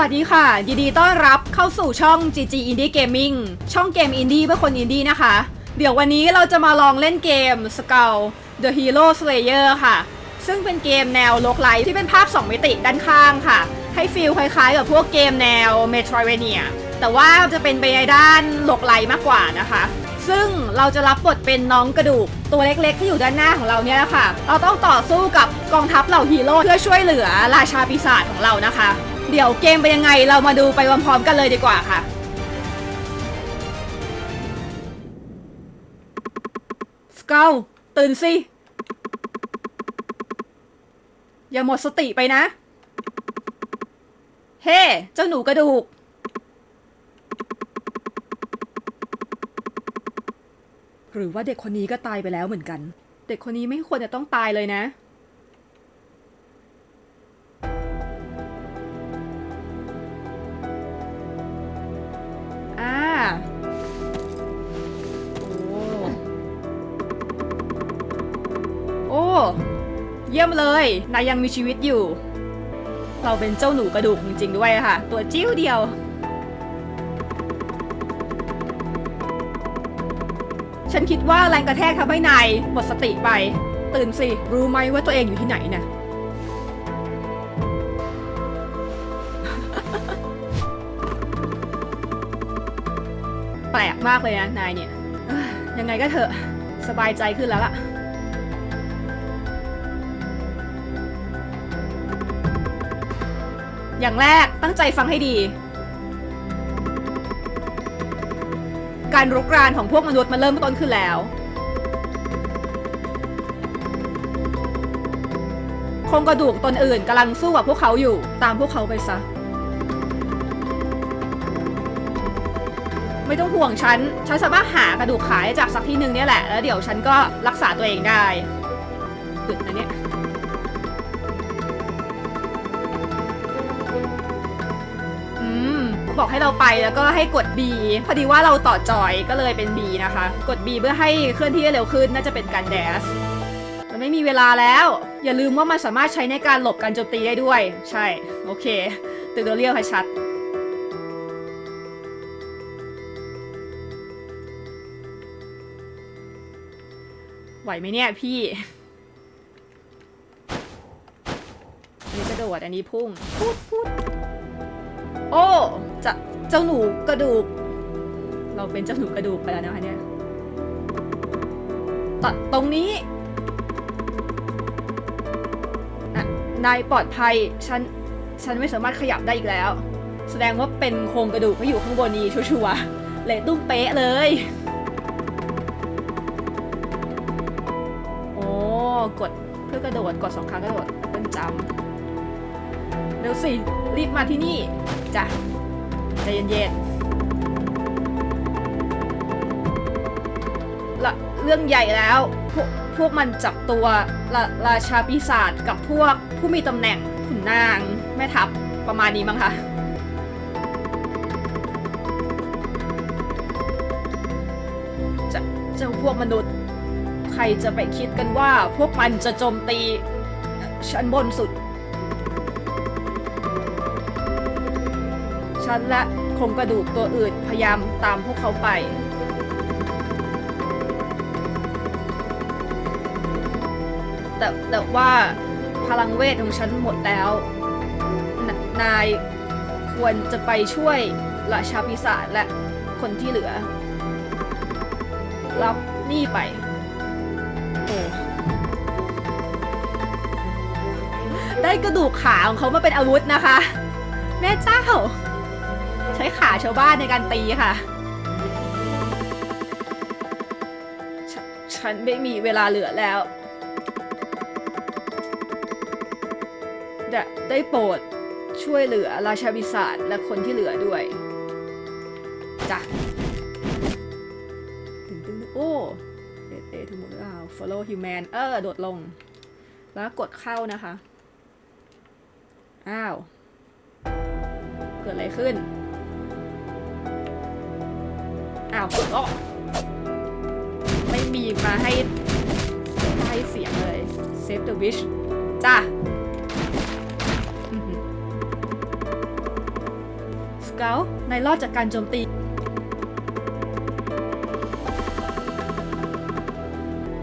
วัสดีค่ะ ยินดีต้อนรับเข้าสู่ช่อง GG Indie Gaming ช่องเกมอินดี้เพื่อคนอินดี้นะคะ เดี๋ยววันนี้เราจะมาลองเล่นเกม s k u l The Hero Slayer ค่ะ ซึ่งเป็นเกมแนวโลกไลท์ที่เป็นภาพ 2 มิติด้านข้างค่ะ ให้ฟีลคล้ายๆ กับพวกเกมแนว Metroidvania แต่ว่าจะเป็นไปในด้านโลกไลท์มากกว่านะคะ ซึ่งเราจะรับบทเป็นน้องกระดูกตัวเล็กๆ ที่อยู่ด้านหน้าของเราเนี่ยแหละค่ะเราต้องต่อสู้กับกองทัพเหล่าฮีโร่เพื่อช่วยเหลือราชาปีศาจของเรานะคะ เดี๋ยวเกมเป็นยังไงเรามาดูไปพร้อมๆกันเลยดีกว่าค่ะ สเกลตื่นสิ อย่าหมดสติไปนะ เฮ้เจ้าหนูกระดูก หรือว่าเด็กคนนี้ก็ตายไปแล้วเหมือนกัน เด็กคนนี้ไม่ควรจะต้องตายเลยนะ นายยังมีชีวิตอยู่ เราเป็นเจ้าหนูกระดูกจริงๆด้วยค่ะ ตัวจิ้วเดียว ฉันคิดว่าแรงกระแทกทำให้นายหมดสติไป ตื่นสิ รู้ไหมว่าตัวเองอยู่ที่ไหนน่ะแปลกมากเลยนะนายเนี่ยยยังไงก็เถอะสบายใจขึ้นแล้วล่ะ อย่างแรกตั้งใจฟังให้ดี การรุกรานของพวกมนุษย์มันเริ่มต้นขึ้นแล้ว โครงกระดูกตนอื่นกำลังสู้กับพวกเขาอยู่ตามพวกเขาไปซะ ไม่ต้องห่วงฉัน ฉันสามารถหากระดูกขายจากสักที่หนึ่งเนี่ยแหละ แล้วเดี๋ยวฉันก็รักษาตัวเองได้อึดนะเนี่ย บอกให้เราไปแล้วก็ให้กด B พอดีว่าเราต่อจอยก็เลยเป็น B นะคะ กด B เพื่อให้เคลื่อนที่ได้เร็วขึ้นน่าจะเป็นการแดสมันไม่มีเวลาแล้ว อย่าลืมว่ามันสามารถใช้ในการหลบการโจมตีได้ด้วย ใช่ โอเคตื่นตัวเรียกให้ชัดไหวไหมเนี่ยพี่ อันนี้กระโดด อันนี้พุ่ง พูดพูดโอ้ จะเจ้าหนูกระดูก เราเป็นเจ้าหนูกระดูกไปแล้วนะคะเนี่ยตัดตรงนี้นะนายปลอดภัย ฉัน ฉันไม่สามารถขยับได้อีกแล้ว แสดงว่าเป็นโครงกระดูกที่อยู่ข้างบนนี้ชัวร์ๆเลยตุ้มเป๊ะเลย โอ้ กดเพื่อกระโดด กดสองครั้งกระโดดเป็นจำเร็วสิ รีบมาที่นี่ จ้ะ เย็นๆละเรื่องใหญ่แล้วพวกพวกมันจับตัวราราชาปีศาจกับพวกผู้มีตำแหน่งขุนนางแม่ทัพประมาณนี้มั้งคะจะจ้าพวกมนุษย์ ใครจะไปคิดกันว่าพวกมันจะโจมตีชั้นบนสุด ฉันและ ครงกระดูกตัวอื่นพยายามตามพวกเขาไป แต่แต่ว่าพลังเวทของฉันหมดแล้วนนายควรจะไปช่วยราชาปีศาจและคนที่เหลือ รับนี่ไป โอ้ได้กระดูกขาของเขามาเป็นอาวุธนะคะ แม่เจ้าใช้ขาชาวบ้านในการตีค่ะฉฉันไม่มีเวลาเหลือแล้ว ได้ได้โปรดช่วยเหลือราชาบิศาจและคนที่เหลือด้วยจ้ะตึงตึงโอ้เอเอทูมอ้าว follow human เออ โดดลง แล้วกดเข้านะคะ อ้าว เกิดอะไรขึ้น อ้าวก็ไม่มีมาให้ให้เสียงเลย save the wish จ้าอื้อหือเกลนรอดจากการโจมตี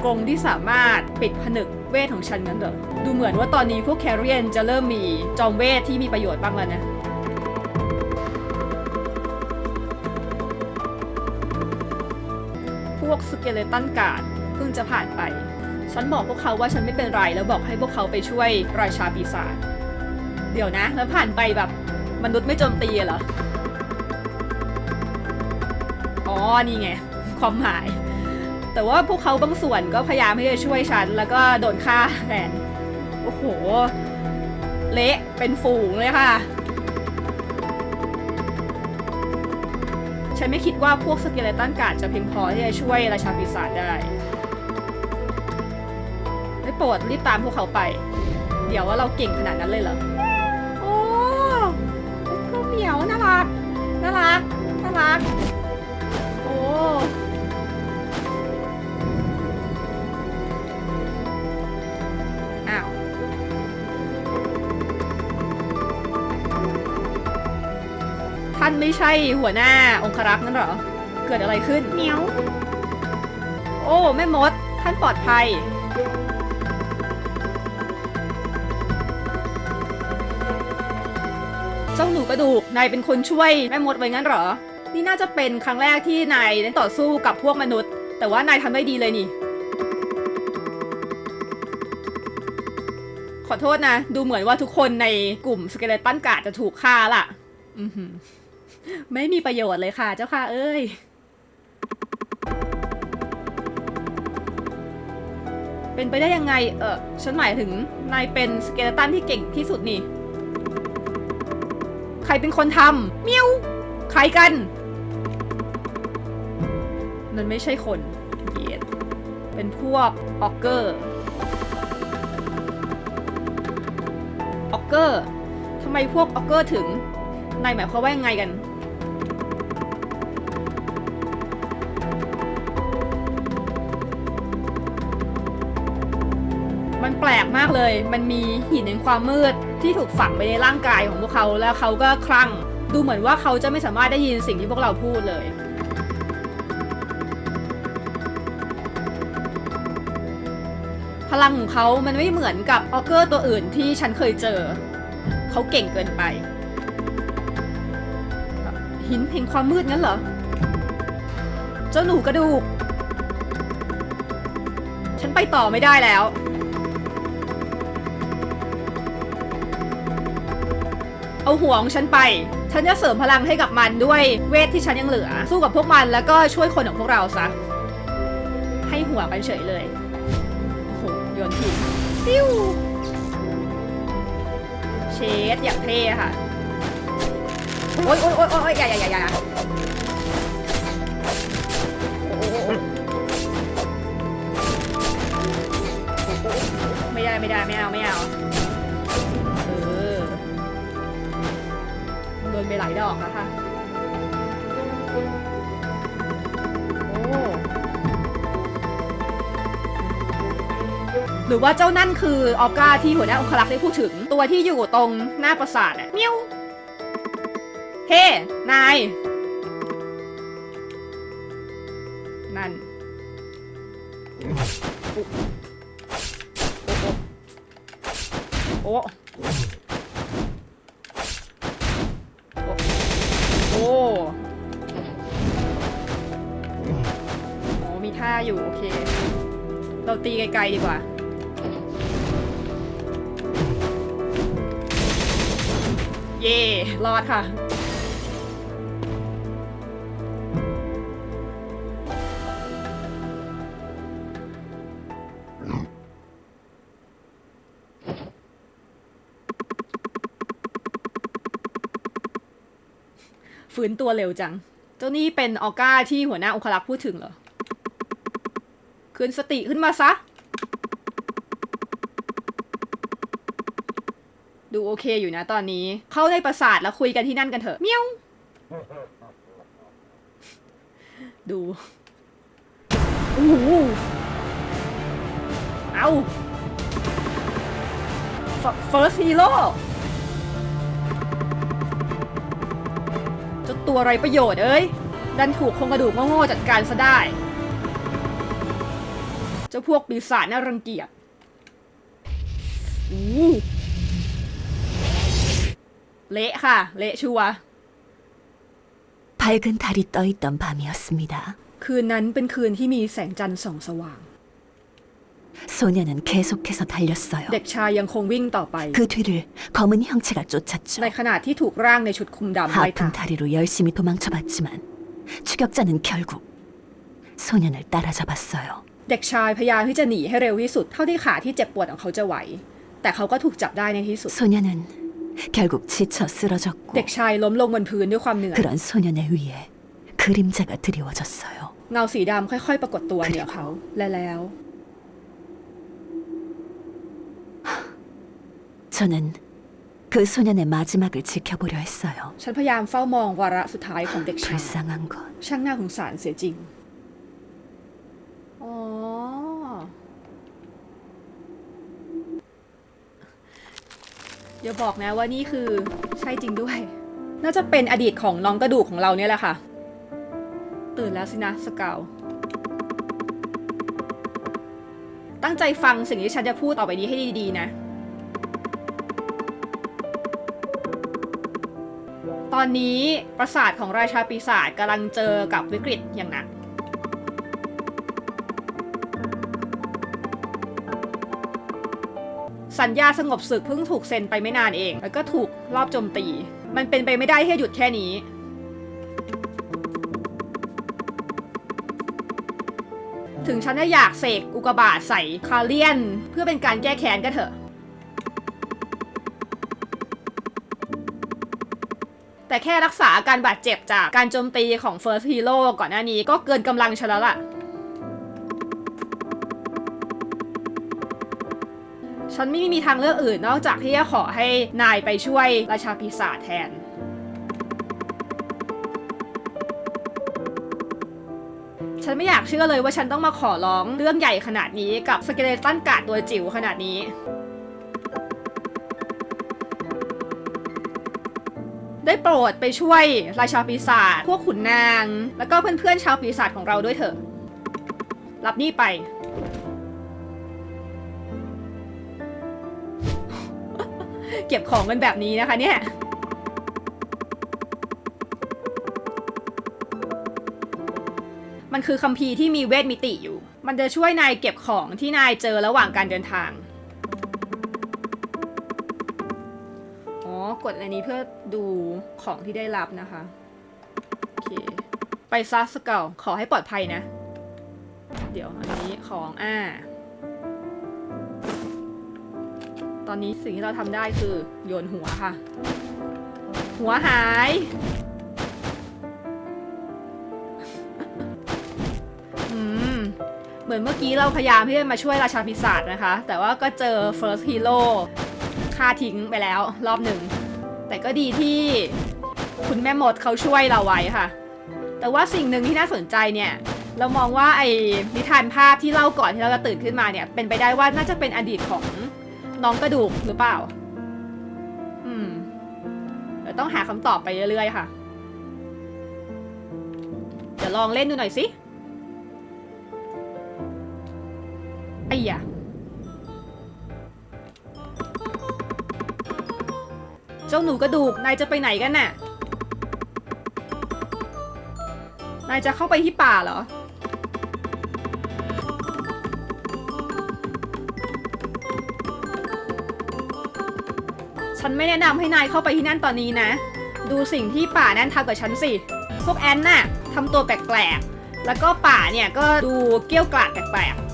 กรงที่สามารถปิดผนึกเวทของฉันงั้นเหรอดูเหมือนว่าตอนนี้พวกแคเรียนจะเริ่มมีจอมเวทที่มีประโยชน์บ้างแล้วนะ สเกเลตันการ์ดเพิ่งจะผ่านไป ฉันบอกพวกเขาว่าฉันไม่เป็นไรแล้วบอกให้พวกเขาไปช่วยราชาปีศาจ เดี๋ยวนะ แล้วผ่านไปแบบมนุษย์ไม่โจมตีเหรอ อ๋อ นี่ไง ความหมาย แต่ว่าพวกเขาบางส่วนก็พยายามที่จะช่วยฉัน แล้วก็โดนฆ่าแทน โอ้โห เละ เป็นฝูงเลยค่ะ นไม่คิดว่าพวกสเกเลตันการ์ดจะเพียงพอที่จะช่วยราชาปีศาจได้ไม่โปรดรีบตามพวกเขาไป เดี๋ยวว่าเราเก่งขนาดนั้นเลยเหรอ โอ้ก็เหมียวน่ารักน่ารักน่ารักานไม่ใช่หัวหน้าองครักษ์นั่นเหรอ เกิดอะไรขึ้นเหมียว โอ้แม่มด ท่านปลอดภัย เจ้าหนูกระดูก นายเป็นคนช่วยแม่มดไว้งั้นเหรอ นี่น่าจะเป็นครั้งแรกที่นายได้ต่อสู้กับพวกมนุษย์ แต่ว่านายทำได้ดีเลยนี่ ขอโทษนะ ดูเหมือนว่าทุกคนในกลุ่มสเกเลตันการ์ดจะถูกฆ่าล่ะอือหือ ไม่มีประโยชน์เลยค่ะเจ้าค่ะเอ้ย เป็นไปได้ยังไง เออฉันหมายถึงนายเป็นสเกเลตันที่เก่งที่สุดนี่ ใครเป็นคนทำเมียวใครกันมันไม่ใช่คนเบียดเป็นพวกออกเกอร์ออกเกอร์ทำไมพวกออกเกอร์ถึงนายหมายความว่ายังไงกัน มันแปลกมากเลย มันมีหินแห่งความมืดที่ถูกฝังไปในร่างกายของพวกเขาแล้วเขาก็คลั่ง ดูเหมือนว่าเขาจะไม่สามารถได้ยินสิ่งที่พวกเราพูดเลย พลังของเขามันไม่เหมือนกับออเกอร์ตัวอื่นที่ฉันเคยเจอ เขาเก่งเกินไป หินแห่งความมืดงั้นเหรอ เจ้าหนูกระดูก ฉันไปต่อไม่ได้แล้ว เอาหัวของฉันไป ฉันจะเสริมพลังให้กับมันด้วยเวทที่ฉันยังเหลือ สู้กับพวกมันแล้วก็ช่วยคนของพวกเราซะ ให้หัวกันเฉยเลย โอ้โหโยนทิ้งปิ้วเชดอย่างเท่ค่ะ โอ๊ยโอ๊ยโอ๊ยโอ๊ยอย่าอย่าอย่าอย่าไม่ได้ไม่ได้ไม่เอาไม่เอา นไปหลายดอกแล้วค่ะ โอ้ หรือว่าเจ้านั่นคือออก้าที่หัวหน้าองครักษ์ได้พูดถึง ตัวที่อยู่ตรงหน้าปราสาทอะเมียว เฮ้ นาย นั่นโอ้โอ้ อ้มีท่าอยู่โอเค เราตีไกลๆดีกว่าเย่รอดค่ะ ฟื้นตัวเร็วจัง เจ้านี่เป็นออก้าที่หัวหน้าองครักษ์พูดถึงเหรอ คืนสติขึ้นมาซะ ดูโอเคอยู่นะตอนนี้ เข้าในปราสาทแล้วคุยกันที่นั่นกันเถอะ เมียว ดูโอ้โหเอา F- First Hero ตัวไรประโยชน์เอ้ย ดันถูกโครงกระดูกโง่ๆจัดการซะได้ เจ้าพวกปีศาจน่ารังเกียจอู้เละค่ะ เละชัวร์ 밝은 달이 떠 있던 밤이었습니다. คืนนั้นเป็นคืนที่มีแสงจันทร์ส่องสว่าง 소녀는 계속해서 달렸어요. เด็กชายยังคงวิ่งต่อไป 그 뒤를 검은 형체가 쫓았죠. ในขณะที่ถูกร่างในชุดคลุมดำไล่ตาม 아픈 다리로 열심히 도망쳐봤지만 추격자는 결국 소년을 따라잡았어요. เด็กชายพยายามที่จะหนีให้เร็วที่สุด เท่าที่ขาที่เจ็บปวดของเขาจะไหว แต่เขาก็ถูกจับได้ในที่สุด 소년은 결국 지쳐 쓰러졌고 เด็กชายล้มลงบนพื้นด้วยความเหนื่อย 그런 소년의 위에 그림자가 드리워졌어요. เงาสีดำค่อยๆ ปรากฏตัวเหนือเขา และแล้ว 저는 그 소년의 마지막을 지켜보려 했어요. ฉันพยายามเฝ้ามองวาระสุดท้ายของเด็กชาย 불쌍한 건 ช่างน่าสงสารเสียจริง อ๋ออย่าบอกนะว่านี่คือใช่จริงด้วย น่าจะเป็นอดีตของน้องกระดูกของเราเนี่ยแหละค่ะ ตื่นแล้วสินะสเกาวตั้งใจฟังสิ่งที่ฉันจะพูดต่อไปนี้ให้ดีๆนะ ตอนนี้ปราสาทของราชาปีศาจกำลังเจอกับวิกฤตอย่างหนัก สัญญาสงบศึกเพิ่งถูกเซ็นไปไม่นานเอง แล้วก็ถูกรอบโจมตี มันเป็นไปไม่ได้ที่จะหยุดแค่นี้ ถึงฉันจะอยากเสกอุกบาตใส่คาเลียน เพื่อเป็นการแก้แค้นก็เถอะ แต่แค่รักษาอาการบาดเจ็บจากการโจมตีของ First Hero ก่อนหน้านี้ก็เกินกำลังฉันแล้วล่ะ ฉันไม่มีทางเลือกอื่นนอกจากที่จะขอให้นายไปช่วยราชาปีศาจแทนฉันไม่อยากเชื่อเลยว่าฉันต้องมาขอร้องเรื่องใหญ่ขนาดนี้กับสเกเลตันกาดตัวจิ๋วขนาดนี้ ได้โปรดไปช่วยราชาปีศาจพวกขุนนาง แล้วก็เพื่อนๆชาวปีศาจของเราด้วยเถอะ รับนี่ไป เก็บของกันแบบนี้นะคะเนี่ยมันคือคัมภีร์ที่มีเวทมิติอยู่ มันจะช่วยนายเก็บของที่นายเจอระหว่างการเดินทาง อ๋อ กดอันนี้เพื่อดูของที่ได้รับนะคะ โอเค ไปซัสเก่าขอให้ปลอดภัยนะ เดี๋ยวอันนี้ของ อ่า ตอนนี้สิ่งที่เราทำได้คือโยนหัวค่ะ หัวหาย อืม เหมือนเมื่อกี้เราพยายามที่จะมาช่วยราชาปีศาจนะคะ แต่ว่าก็เจอ First Hero ฆ่าทิ้งไปแล้วรอบหนึ่ง แต่ก็ดีที่คุณแม่หมดเขาช่วยเราไว้ค่ะ แต่ว่าสิ่งหนึ่งที่น่าสนใจเนี่ยเรามองว่าไอ้นิทานภาพที่เล่าก่อนที่เราจะตื่นขึ้นมาเนี่ยเป็นไปได้ว่าน่าจะเป็นอดีตของ น้องกระดูกหรือเปล่า อืมเดี๋ยวต้องหาคำตอบไปเรื่อยๆค่ะ เดี๋ยวลองเล่นดูหน่อยสิไอ้ยะเจ้าหนูกระดูก นายจะไปไหนกันน่ะ นายจะเข้าไปที่ป่าเหรอ ฉันไม่แนะนำให้นายเข้าไปที่นั่นตอนนี้นะ ดูสิ่งที่ป่านั่นทำกับฉันสิ พวกแอนน่ะทำตัวแปลกๆ แล้วก็ป่าเนี่ยก็ดูเกี้ยวกราดแปลกๆ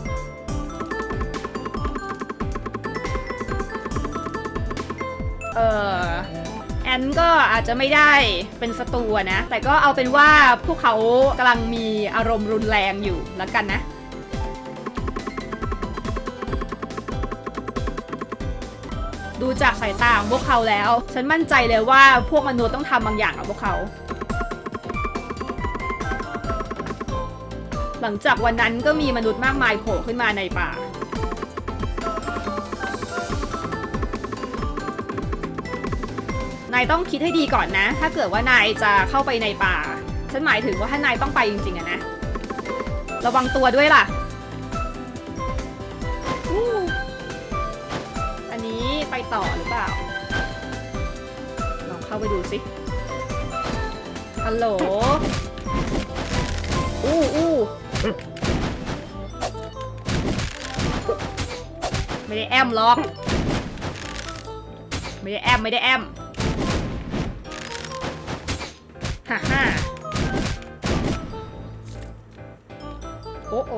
เออแอนก็อาจจะไม่ได้เป็นศัตรูนะ แต่ก็เอาเป็นว่าพวกเขากำลังมีอารมณ์รุนแรงอยู่แล้วกันนะ จากสายตาของพวกเขาแล้ว ฉันมั่นใจเลยว่าพวกมนุษย์ต้องทำบางอย่างกับพวกเขา หลังจากวันนั้นก็มีมนุษย์มากมายโผล่ขึ้นมาในป่า นายต้องคิดให้ดีก่อนนะ ถ้าเกิดว่านายจะเข้าไปในป่า ฉันหมายถึงว่าถ้านายต้องไปจริงๆอะนะ ระวังตัวด้วยล่ะ ต่อหรือเปล่า ลองเข้าไปดูสิฮัลโหล อู้อู้ไม่ได้แอมล็อก ไม่ได้แอม ไม่ได้แอมฮ่าฮ่าโอ้โอ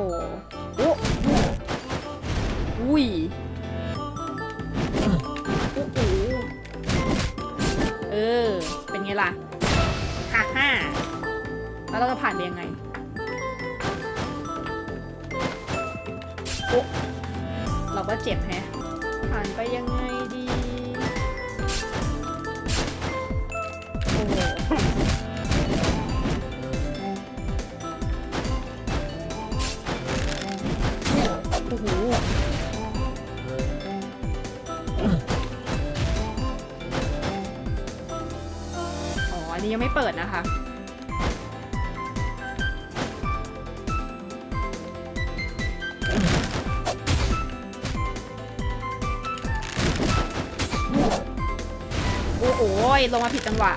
อันนี้ยังไม่เปิดนะคะ โอ้โหลงมาผิดจังหวะ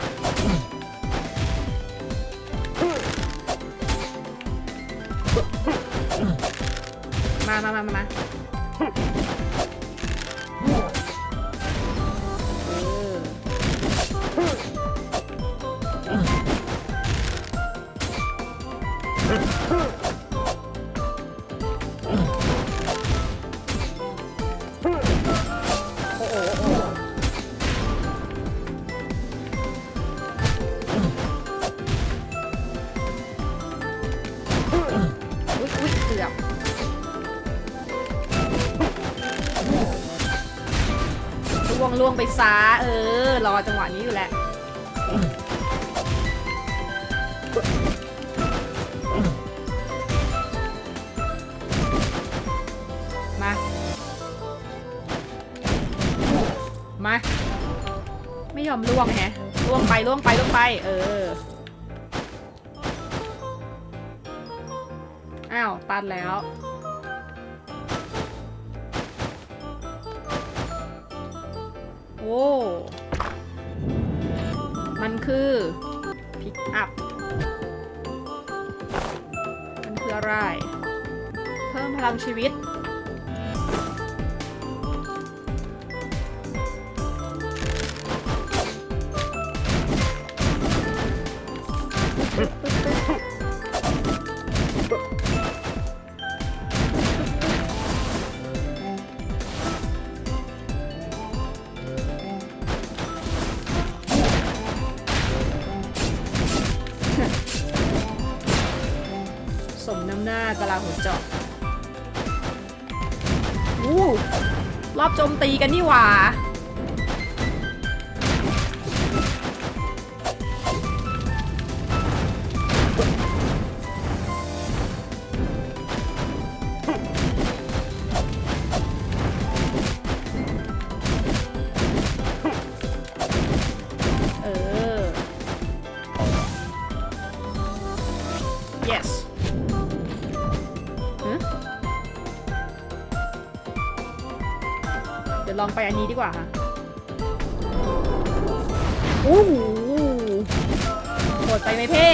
มามามามา เกือบล่วงล่วงไปซาเออ รอจังหวะนี้อยู่แหละมา มา ไม่ยอมล่วงแฮะล่วงไปล่วงไปล่วงไป เออ อ้าวตันแล้ว โอ้มันคือพิกอัพมันคืออะไร เพิ่มพลังชีวิต กันนี่หว่า องไปอันนี้ดีกว่าค่ะโอ้โหโหดไปไหมเพ่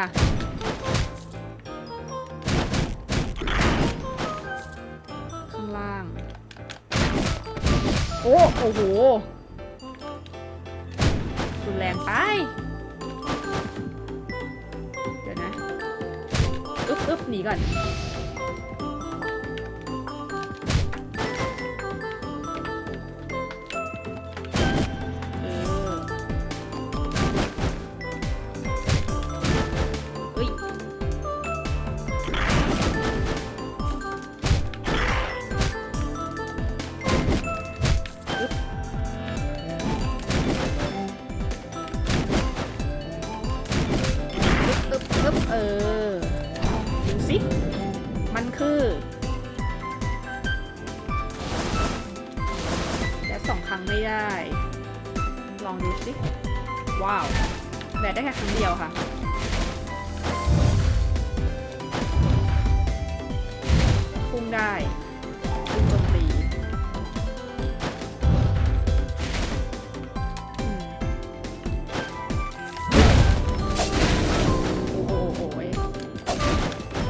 คืนค่ะ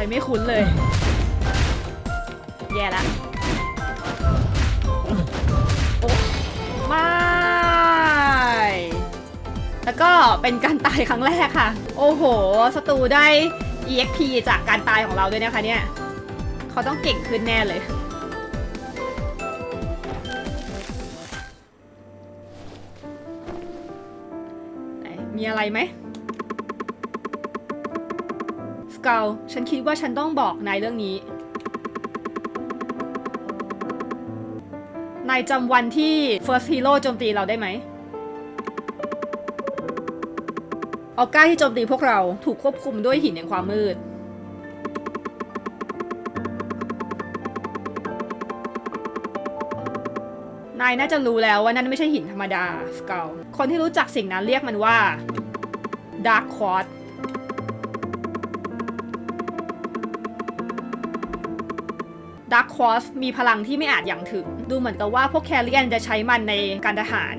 ช้ไม่คุ้นเลย แย่ละโอ้ไม่แล้วก็เป็นการตายครั้งแรกค่ะ โอ้โหสตูได้ EXP จากการตายของเราด้วยนะคะเนี่ย เขาต้องเก่งขึ้นแน่เลย ไหนมีอะไรไหม ก l ฉันคิดว่าฉันต้องบอกนายเรื่องนี้ นายจำวันที่ First Hero โจมตีเราได้ไหมออก้าที่โจมตีพวกเราถูกควบคุมด้วยหินแห่งความมืด นายน่าจะรู้แล้วว่านั่นไม่ใช่หินธรรมดาสเกลคนที่รู้จักสิ่งนั้นเรียกมันว่าดาร์คควอต Dark Quartz Dark Quartz มีพลังที่ไม่อาจอย่างถึง ดูเหมือนกับว่าพวกแคเรียนจะใช้มันในการทหาร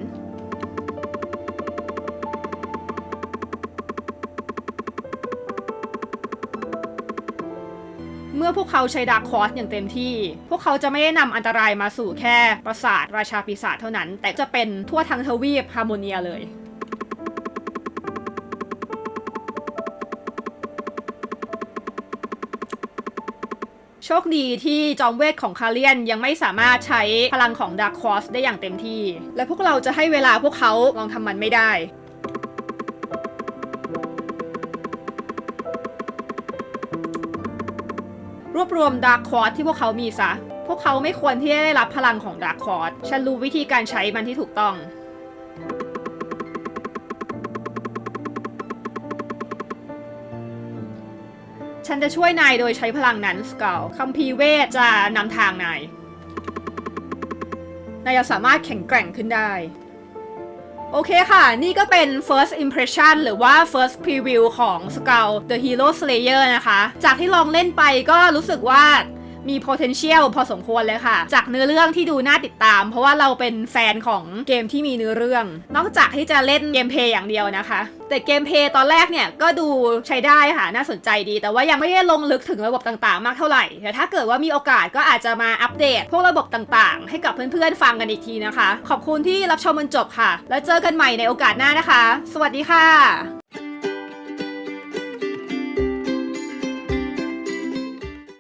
เมื่อพวกเขาใช้ดาร์คคอร์สอย่างเต็มที่ พวกเขาจะไม่ได้นำอันตรายมาสู่แค่ปราสาทราชาปีศาจเท่านั้น แต่จะเป็นทั่วทั้งทวีปฮาร์โมเนียเลย ชคดีที่จอมเวทของคาเลียนยังไม่สามารถใช้พลังของดาร์คคอร์สได้อย่างเต็มที่ และพวกเราจะให้เวลาพวกเขาลองทำมันไม่ได้รวบรวมดาร์คคอร์สที่พวกเขามีซะ พวกเขาไม่ควรที่จะได้รับพลังของดาร์คคอร์สฉันรู้วิธีการใช้มันที่ถูกต้อง ฉันจะช่วยนายโดยใช้พลังนั้นสกาวคัมภีร์เวทจะนำทางนาย นายจะสามารถแข็งแกร่งขึ้นได้ โอเคค่ะ นี่ก็เป็น first impression หรือว่า first preview ของ s c u l The Hero Slayer นะคะ จากที่ลองเล่นไปก็รู้สึกว่า มี potential พอสมควรเลยค่ะ จากเนื้อเรื่องที่ดูน่าติดตาม เพราะว่าเราเป็นแฟนของเกมที่มีเนื้อเรื่อง นอกจากที่จะเล่นเกมเพย์อย่างเดียวนะคะ แต่เกมเพย์ตอนแรกเนี่ยก็ดูใช้ได้ค่ะน่าสนใจดี แต่ว่ายังไม่ได้ลงลึกถึงระบบต่างๆ มากเท่าไหร่แต่ถ้าเกิดว่ามีโอกาสก็อาจจะมาอัปเดต พวกระบบต่างๆ ให้กับเพื่อนๆฟังกันอีกทีนะคะ ขอบคุณที่รับชมจนจบค่ะ แล้วเจอกันใหม่ในโอกาสหน้านะคะ สวัสดีค่ะ